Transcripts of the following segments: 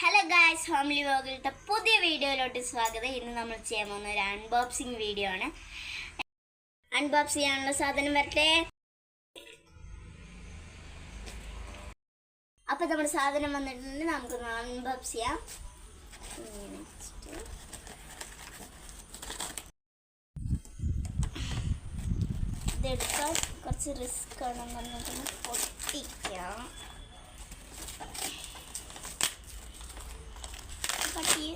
Hello guys homely വ്ലോഗിലത്തെ പുതിയ വീഡിയോയിലോട്ട് സ്വാഗതം. ഇന്ന് നമ്മൾ ചെയ്യാൻ പോകുന്ന ഒരു അൺബോക്സിങ് വീഡിയോ ആണ്. അൺബോക്സ് ചെയ്യാനുള്ള സാധനം വരട്ടെ. അപ്പൊ നമ്മുടെ സാധനം വന്നിട്ടുണ്ട്. നമുക്ക് അൺബോക്സ് ചെയ്യാം. ഇതെടുക്കാൻ കുറച്ച് റിസ്ക് ആണ് നമുക്കൊന്ന് പൊട്ടിക്കാം പട്ടി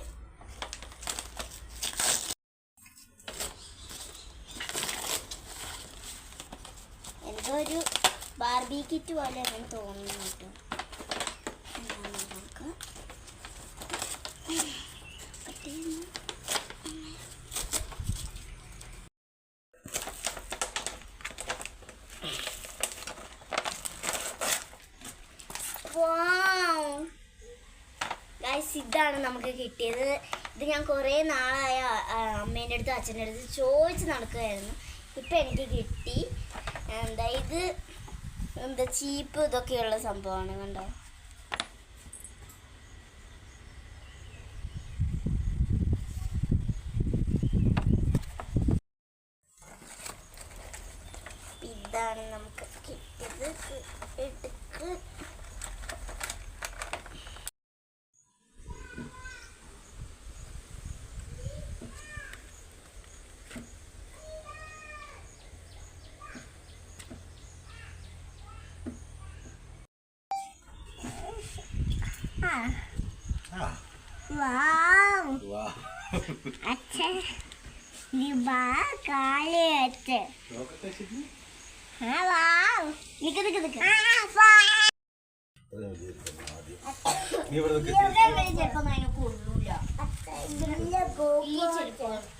എന്തോ ഒരു ബാർബി കിറ്റ് പോലെ തോന്നുന്നു കേട്ടോ. നമുക്ക്. ഇതാണ് നമുക്ക് കിട്ടിയത്. ഇത് ഞാൻ കുറേ നാളായ അമ്മേന്റെ അടുത്ത് അച്ഛന്റെ അടുത്ത് ചോദിച്ച് നടക്കുകയായിരുന്നു. ഇപ്പം എനിക്ക് കിട്ടി. എന്താ ഇത്? എന്താ ചീപ്പ് ഇതൊക്കെയുള്ള സംഭവമാണ് കണ്ടോ? ഇതാണ് നമുക്ക് കിട്ടിയത്. എടുക്ക്.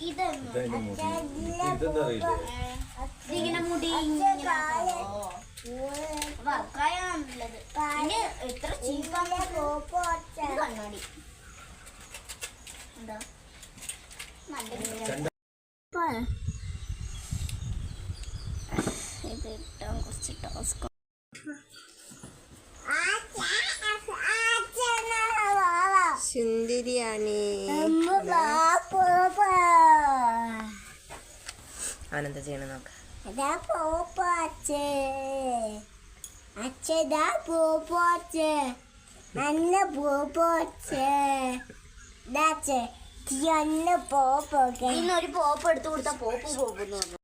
ഇതെന്താ മുടി വർക്കായാണുള്ളത് എത്ര ചീപ്പാണ്. ഇത് കണ്ണാടി. എന്താ നല്ല ഇത് ഇട്ടാൻ കുറച്ച് ടാസ്ക്. സുന്ദരിയാണ്. അവനെന്താ ചെയ്യണ നോക്ക അതാ പോപ്പച്ചേ. നല്ല പോപ്പച്ചേ ഇന്നൊരു പോപ്പ് എടുത്തു കൊടുത്ത പോപ്പ് പോകുന്നു